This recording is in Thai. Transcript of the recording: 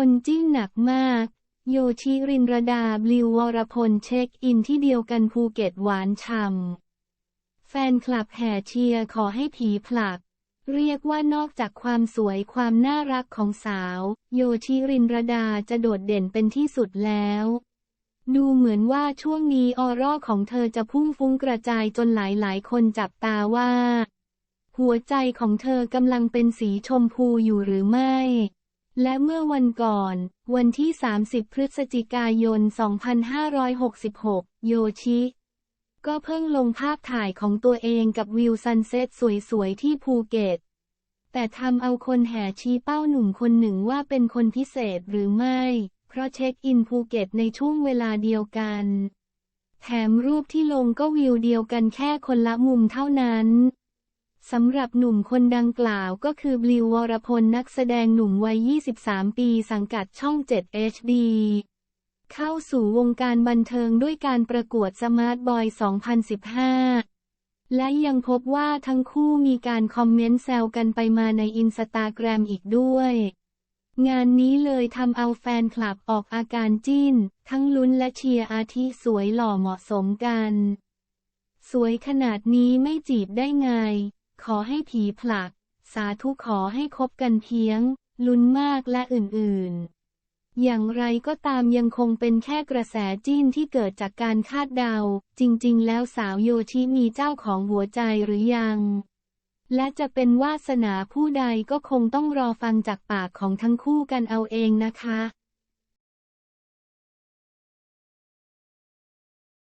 คนจิ้นหนักมาก โยชิรินรดาบลิววรพลเช็คอินที่เดียวกันภูเก็ตหวานฉ่ำแฟนคลับแห่เชียร์ขอให้ผีผลัก เรียกว่านอกจากความสวยความน่ารักของสาว โยชิรินรดาจะโดดเด่นเป็นที่สุดแล้วดูเหมือนว่าช่วงนี้ออร่าของเธอจะพุ่งฟุ้งกระจายจนหลายๆคนจับตาว่า หัวใจของเธอกำลังเป็นสีชมพูอยู่หรือไม่ และเมื่อวันก่อน วันที่ 30 พฤศจิกายน 2566 โยชิ ก็เพิ่งลงภาพถ่ายของตัวเองกับวิวซันเซ็ตสวยๆ ที่ภูเก็ต แต่ทำเอาคนแห่ชี้เป้าหนุ่มคนหนึ่งว่าเป็นคนพิเศษหรือไม่ เพราะเช็คอินภูเก็ตในช่วงเวลาเดียวกัน แถมรูปที่ลงก็วิวเดียวกันแค่คนละมุมเท่านั้น สำหรับหนุ่มคนดังกล่าวก็คือบลิววรพลนักแสดงหนุ่มวัย 23 ปีสังกัดช่อง 7 HD เข้าสู่วงการบันเทิงด้วยการประกวดสมาร์ทบอย 2015 และยังพบว่าทั้งคู่มีการคอมเมนต์แซวกันไปมาในอินสตาแกรมอีกด้วย งานนี้เลยทำเอาแฟนคลับออกอาการจิ้น ทั้งลุ้นและเชียร์อาทิสวยหล่อเหมาะสมกัน สวยขนาดนี้ไม่จีบได้ไง ขอให้ผีผลัก สาธุขอให้คบกันเพียง ลุ้นมากและอื่นๆ อย่างไรก็ตามยังคงเป็นแค่กระแสจิ้นที่เกิดจากการคาดเดา จริงๆ แล้วสาวโยชิมีเจ้าของหัวใจหรือยัง และจะเป็นวาสนาผู้ใดก็คงต้องรอฟังจากปากของทั้งคู่กันเอาเองนะคะ